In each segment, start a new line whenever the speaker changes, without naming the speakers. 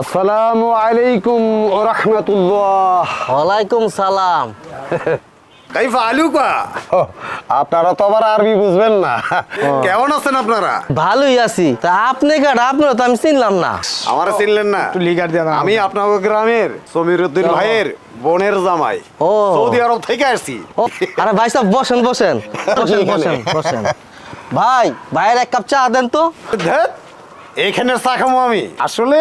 আসসালামু আলাইকুম রহমতুল্লাহ।
ওয়ালাইকুম সালাম।
কাইফা আলুকা
আপনারা তো আবার আরবি বুঝবেন না।
কেমন আছেন আপনারা?
ভালোই আছি। তা আপনি কাটা আপনারা তো আমি চিনলাম না।
আমার চিনলেন না।
একটু লিগার দিয়ে
আমি আপনার গ্রামের সমীর উদ্দিন ভাইয়ের বোনের জামাই।
ও।
সৌদি আরব থেকে আসছি।
ও আরে ভাই সাহেব বসেন বসেন বসেন বসেন। বসেন ভাই ভাইয়ের এক কাপ চা দেন তো।
ধ্যাৎ, এইখানের চা খামো আমি। আসলে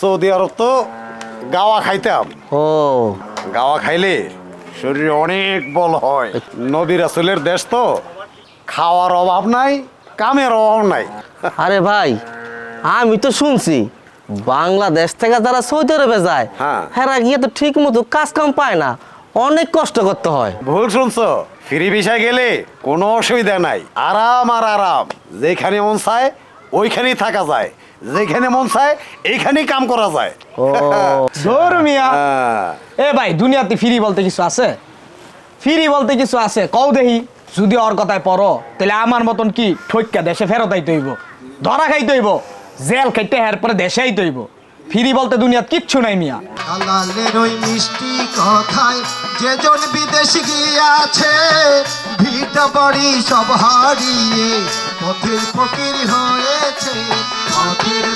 সৌদি আরব তো গাওয়া খাইতাম।
ও।
গাওয়া খাইলে শরীরে অনেক বল হয়। নবী রাসুলের দেশ তো খাওয়ার অভাব নাই কামের অভাব নাই।
আরে ভাই আমি তো শুনছি বাংলাদেশ থেকে যারা সৌদি আরবে যায়
হ্যাঁ।
গিয়ে তো ঠিক মতো কাজ কাম পায় না অনেক কষ্ট করতে হয়।
ভুল শুনছো ফ্রি ভিসায় গেলে কোনো অসুবিধা নাই আরাম আর আরাম যেখানে মন চায় ওইখানেই থাকা যায়। যেখানে মন চায় এইখানেই কাম করা যায়।
ধর মিয়া।
হ্যাঁ।
এ ভাই দুনিয়াতে ফ্রি বলতে কিছু আছে? ফ্রি বলতে কিছু আছে? কও দেহি যদি ওর কথায় পড়ো তাহলে আমার মতন কি ঠৈক্কা দেশে ফেরত আইতে হইব? ধরা খাইতে হইব? জেল খাইতে হের পরে দেশে আইতে হইব? ফিরি বলতে দুনিয়াত কিচ্ছু নাই মিয়া।
দালালের ওই মিষ্টি কথায় যেজন বিদেশ গিয়াছে ভিট বাড়ি সব হারিয়ে পথের ফকির হয়েছে পথের